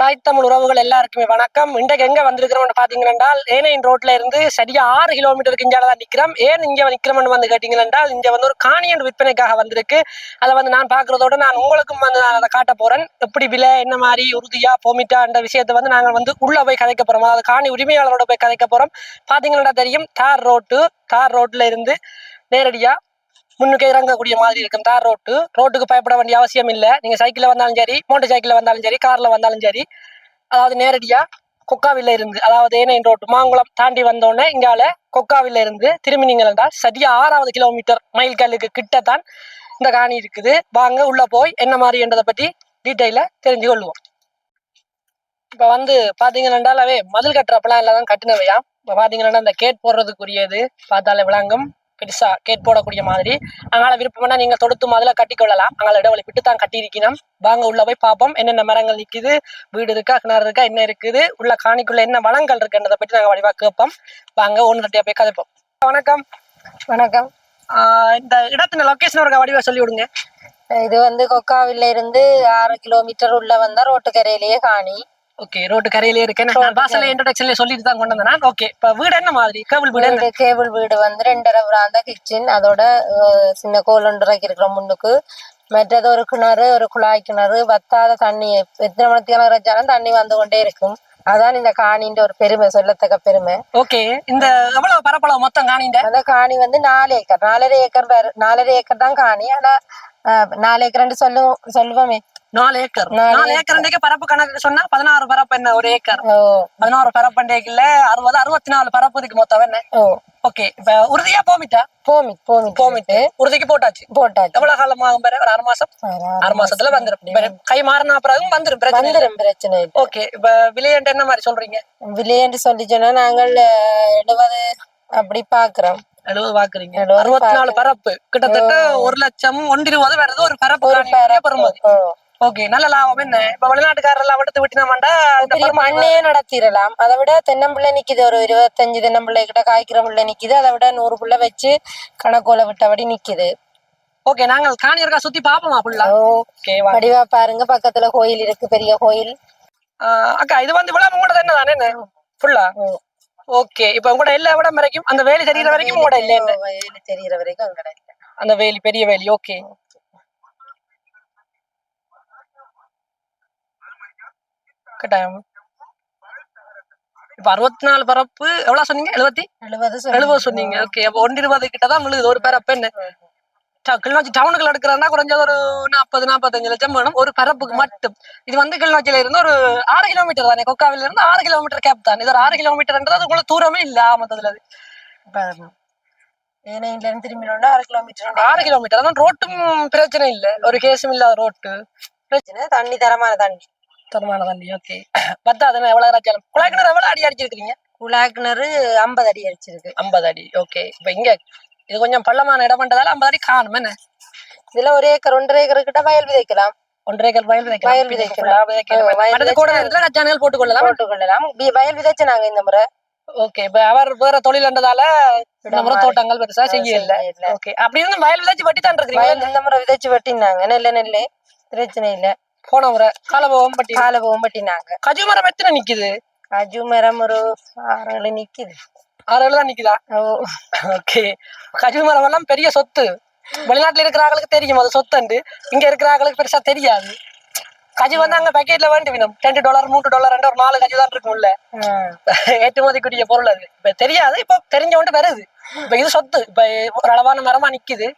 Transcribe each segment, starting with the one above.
தாய் தமிழ் உறவுகள் எல்லாருக்குமே வணக்கம். இன்றைக்கு எங்க வந்திருக்கிறோம்னு பாத்தீங்கன்னா ஏனையின் ரோட்ல இருந்து சரியா ஆறு கிலோமீட்டருக்கு இங்கே தான் நிக்கிறோம். ஏன் இங்க நிக்கிறோம்னு வந்து கேட்டீங்கன்னா இங்க வந்து ஒரு காணியன் விற்பனைக்காக வந்திருக்கு. அதை வந்து நான் பாக்குறதோட நான் உங்களுக்கும் வந்து நான் அதை காட்ட போறேன். எப்படி விலை என்ன மாதிரி உறுதியா போமிட்டா என்ற விஷயத்தை வந்து நாங்கள் வந்து உள்ள போய் கதைக்க போறோம். அதாவது காணி உரிமையாளரோட போய் கதைக்க போறோம். பாத்தீங்கன்னா தெரியும் தார் ரோட்டு தார் ரோட்ல இருந்து நேரடியா முன்னுக்கு இறங்கக்கூடிய மாதிரி இருக்கும். தார் ரோட்டு. ரோட்டுக்கு பயப்பட வேண்டிய அவசியம் இல்லை. நீங்க சைக்கிள்ல வந்தாலும் சரி மோட்டர் சைக்கிள்ல வந்தாலும் சரி கார்ல வந்தாலும் சரி அதாவது நேரடியா கொக்காவில இருந்து அதாவது ஏனையின் ரோட்டு மாங்குளம் தாண்டி வந்தோடனே இங்கால கொக்காவில இருந்து திரும்பி நீங்கள் என்றால் சரியா ஆறாவது கிலோமீட்டர் மைல் கல்லுக்கு கிட்டத்தான் இந்த காணி இருக்குது. வாங்க உள்ள போய் என்ன மாதிரி என்றதை பத்தி டீட்டெயில தெரிஞ்சு கொள்வோம். இப்ப வந்து பாத்தீங்கன்னாவே மதில் கட்டுற பிளான்ல தான் கட்டினவையா இப்ப பாத்தீங்கன்னா இந்த கேட் போடுறதுக்குரியது பார்த்தாலே விளங்கும். பெருசா கேட் போடக்கூடிய மாதிரி. அதனால விருப்பம்னா நீங்க தொடுத்து முதல்ல கட்டிக்கொள்ளலாம். அதனால இடைவெளி விட்டு தான் கட்டியிருக்கணும் வாங்க உள்ள போய் பார்ப்போம். என்னென்ன மரங்கள் நிக்குது? வீடு இருக்கா கிணறு இருக்கா என்ன இருக்குது? உள்ள காணிக்குள்ள என்ன வளங்கள் இருக்குன்றதை பற்றி நாங்க வடிவா கேட்போம். வாங்க ஒன்று போய் கதைப்போம். வணக்கம். வணக்கம். இந்த இடத்தின லொகேஷன் ஒரு வடிவா சொல்லி விடுங்க இது வந்து கொக்காவில இருந்து ஆறு கிலோமீட்டர் உள்ள வந்தா ரோட்டுக்கரையிலேயே காணி. ஓகே ரோட்டு கரையிலே இருக்கேன் நான் வாசல்ல இன்ட்ரோடக்ஷன்ல சொல்லிட்டு தான் கொண்டு வந்தேன். ஓகே இப்ப வீடு என்ன மாதிரி? கேபிள் வீடு கேபிள் வீடு வந்து ரெண்டரை பிராந்த கிச்சன் அதோட சின்ன கோல் ஒன்றரைக்கு இருக்கிற முன்னுக்கு. மற்றது ஒரு கிணறு ஒரு குழாய் கிணறு. வத்தாத தண்ணி எத்தனை மணிக்கு கிணறு வச்சாலும் தண்ணி வந்து கொண்டே இருக்கும். அதான் இந்த காணின்ற ஒரு பெருமை சொல்லத்தக்க பெருமை. ஓகே இந்த எவ்வளவு பரப்பளவு மொத்தம் காணிண்ட அந்த காணி வந்து நாலு ஏக்கர். நாலரை ஏக்கர் நாலரை ஏக்கர் தான் காணி. ஆனா நாலு ஏக்கர்னு சொல்லுவோம் சொல்லுவோமே. நாலு ஏக்கர். நாலு நாலு ஏக்கர் பரப்பு கணக்கு சொன்னா பதினாறு பரப்பு என்ன ஒரு ஏக்கர். பதினாறு பரப்பண்டைக்குல அறுபது அறுபத்தி நாலு பரப்பு இருக்கு மொத்தம் என்ன? ஓகே இப்ப உறுதியா போமிட்டா? போமி போமி போமிட்டு. உறுதிக்கு போட்டாச்சு. போட்டாச்சு. எவ்வளவு காலம் ஆகும் பாரு ஒரு ஆறு மாசம்? ஆறு மாசத்துல வந்துரும். கை மாறின பிறகு வந்துரும் பிரச்சனை இல்லை. வந்துடும் பிரச்சனை ஓகே இப்ப விலையன்ட்டு என்ன மாதிரி சொல்றீங்க? விலையென்று சொல்லி சொன்னா நாங்கள் எழுபது அப்படி பாக்குறோம். எழுபது பாக்குறீங்க. அறுபத்தி நாலு பரப்பு. கிட்டத்தட்ட ஒரு லட்சம் ஒன்று இருபது ஒரு பரப்பு பெறுமதி. ஓகே நல்ல லாபம் என்ன? இப்ப வெளிநாட்டுக்காரர் எல்லாம் எடுத்து விட்டினாமாண்டா மண்ணே நடத்திடலாம். அதை விட தென்னம்பிள்ளை நிக்குது. ஒரு இருபத்தஞ்சு தென்னம்பிள்ளை கிட்ட காய்க்கிற பிள்ளை நிக்குது. அதை விட நூறு பிள்ளை வச்சு கணக்கோல விட்டபடி நிக்குது. ஓகே நாங்கள் காணியர்க்கா சுத்தி பாப்போமா ஓ ஓகே வடிவா பாருங்க. பக்கத்துல கோயில் இருக்கு பெரிய கோயில். அக்கா இது வந்து இவ்வளவு உங்களோட என்ன? தானே ஃபுல்லா. ஓகே. இப்ப உங்களோட எல்லா இடம் வரைக்கும் அந்த வேலி தெரியுற வரைக்கும் உங்களோட இல்ல என்ன? வயல் தெரியுற வரைக்கும் அங்க இல்ல. அந்த வேலி பெரிய வேலி ஓகே. கட்டாயம். இப்ப அறுபத்தி நாலு பரப்பு எவ்வளவு சொன்னீங்க? எழுபத்தி எழுபது சொன்னீங்க. ஓகே. அப்ப ஒன்று இருபது கிட்ட தான் விழுது ஒரு பரப்பு என்ன? ட- கிளிநொச்சி டவுனுக்குள்ள எடுக்கிறதா குறைஞ்சது ஒரு நாற்பது நாற்பத்தஞ்சு லட்சம் வேணும். ஒரு பரப்புக்கு மட்டும். இது வந்து கிளிநொச்சியில இருந்து ஒரு ஆறு கிலோமீட்டர் தானே. கொக்காவில இருந்து ஆறு கிலோமீட்டர் கேப் தான். இது ஒரு ஆறு கிலோமீட்டர்ன்றது அது உங்களுக்கு தூரமே இல்ல ஆமத்ததுல அது. ஏனையில இருந்து திரும்பினோம்னா ஆறு கிலோமீட்டர் ஆறு கிலோமீட்டர் அதான் ரோட்டும் பிரச்சனை இல்ல. ஒரு கேஸும் இல்லாத ரோட்டு பிரச்சனை தண்ணி தரமான தண்ணி. தரமான தண்ணி ஓகே பத்தாதுன்னா எவ்வளவு ராஜாலம் குழாய் கிணறு எவ்வளவு அடி அடிச்சிருக்கீங்க குழாய் கிணறு ஐம்பது அடி அடிச்சிருக்கு. ஐம்பது அடி ஓகே இப்ப இங்க இது கொஞ்சம் பள்ளமான இடம் பண்றதால ஐம்பது அடி காணும் என்ன? இதுல ஒரு ஏக்கர் ஒன்றரை ஏக்கர் கிட்ட வயல் விதைக்கலாம். ஒன்றரை ஏக்கர் வயல் விதைக்கலாம். வயல் விதைக்கலாம். கூட நேரத்துல ரஜானிகள் போட்டுக்கொள்ளலாம். போட்டுக்கொள்ளலாம் வயல் விதைச்சு நாங்க இந்த முறை. ஓகே இப்ப அவர் வேற தொழில்ன்றதால இந்த முறை. தோட்டங்கள் பெருசா செய்ய இல்ல. ஓகே அப்படி இருந்து வயல் விதைச்சு வட்டி தான் வயல் இருக்கிறீங்க இந்த முறை விதைச்சு வெட்டினாங்க. நெல்ல நெல்லு பிரச்சனை இல்ல. போன முறை காலபோகம் பட்டி காலை போகும் வெட்டினாங்க. கஜு மரம் எத்தனை நிக்குது? அஜு மரம் ஒரு ஆறு நிக்குது. ஆறு தான் நிக்குதா ஓகே கஜு மரம் எல்லாம் பெரிய சொத்து. வெளிநாட்டுல இருக்கிற ஆளுக்கு தெரியும் அது சொத்துண்டு. இங்க இருக்கிற ஆளுக்கு பெருசா தெரியாது. கஜு வந்து அங்க பேக்கெட்ல வேண்டி வேணும் ரெண்டு டாலர் மூணு டாலர் ரெண்டு ஒரு நாலு கஜு தான் இருக்கும் உள்ள ஆ. ஏற்றுமதிக்குரிய பொருள் அது. இப்ப தெரியாது இப்ப தெரிஞ்சவன்ட்டு வருது. இப்ப இது சொத்து. இப்ப ஒரு அளவான மரமா நிக்குது.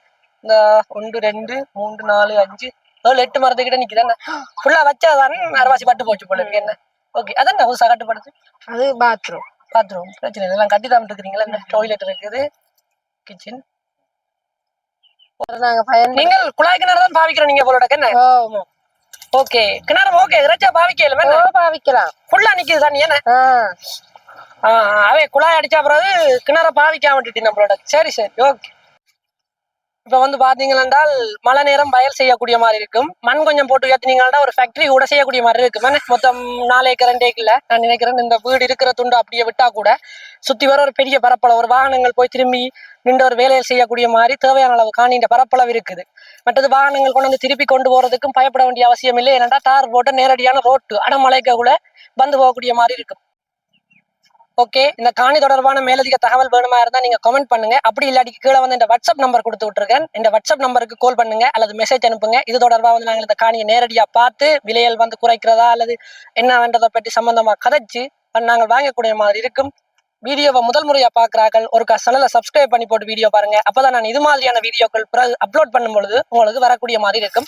இந்த ஒன்று ரெண்டு மூன்று நாலு அஞ்சு ஏழு எட்டு மரத்துக்கிட்ட நிக்குது. என்ன? ஃபுல்லா வச்சாதானே அரைவாசி பட்டு போச்சு போல என்ன? ஓகே அதான் புதுசா கட்டுப்படுது. அது பாத்ரூம் பாத்ரூம் பிரச்சனை இல்லை. எல்லாம் கட்டி தான் இருக்கிறீங்களா? இந்த டாய்லெட் இருக்குது. கிச்சன் நாங்க பயன் நீங்கள் குழாய் கிணறு தான் பாவிக்கிறோம் நீங்க போலோட ஓகே. கிணறு ஓகே. இறைச்சா பாவிக்கல பாவிக்கலாம். ஃபுல்லா நிக்குது தண்ணி என்ன? அவே குழாய் அடிச்சா பிறகு கிணற பாவிக்காம விட்டுட்டு நம்மளோட. சரி சரி. ஓகே. இப்ப வந்து பாத்தீங்கன்னா மழை நேரம் வயல் செய்யக்கூடிய மாதிரி இருக்கும். மண் கொஞ்சம் போட்டு ஏத்தினீங்கன்னா ஒரு ஃபேக்டரி கூட செய்யக்கூடிய மாதிரி இருக்கும். மொத்தம் நாலு ஏக்கர் ரெண்டு ஏக்கர்ல நான் நினைக்கிறேன் இந்த வீடு இருக்கிற துண்டு அப்படியே விட்டா கூட சுத்தி வர ஒரு பெரிய பரப்பளவு ஒரு வாகனங்கள் போய் திரும்பி நின்று ஒரு வேலையை செய்யக்கூடிய மாதிரி தேவையான அளவு காணின்ற பரப்பளவு இருக்குது. மற்றது வாகனங்கள் கொண்டு வந்து திருப்பி கொண்டு போறதுக்கும் பயப்பட வேண்டிய அவசியம் இல்லை. ஏன்னா தார் போட்டு நேரடியான ரோட்டு அடமலைக்க கூட வந்து போகக்கூடிய மாதிரி இருக்கும். ஓகே இந்த காணி தொடர்பான மேலதிக தகவல் வேணுமா இருந்தா நீங்க கமெண்ட் பண்ணுங்க. அப்படி இல்லாட்டி கீழே வந்து இந்த வாட்ஸ்அப் நம்பர் கொடுத்து விட்டுருக்கேன். இந்த வாட்ஸ்அப் நம்பருக்கு கால் பண்ணுங்க அல்லது மெசேஜ் அனுப்புங்க. இது தொடர்பாக வந்து நாங்கள் இந்த காணியை நேரடியா பார்த்து விலையல் வந்து குறைக்கிறதா அல்லது என்னன்றதை பற்றி சம்பந்தமா கதைச்சு நாங்கள் வாங்கக்கூடிய மாதிரி இருக்கும். வீடியோவை முதல் முறையா பாக்குறார்கள் ஒரு சேனலை சப்ஸ்கிரைப் பண்ணி போட்டு வீடியோ பாருங்க. அப்பதான் நான் இது மாதிரியான வீடியோக்கள் அப்லோட் பண்ணும் பொழுது உங்களுக்கு வரக்கூடிய மாதிரி இருக்கும்.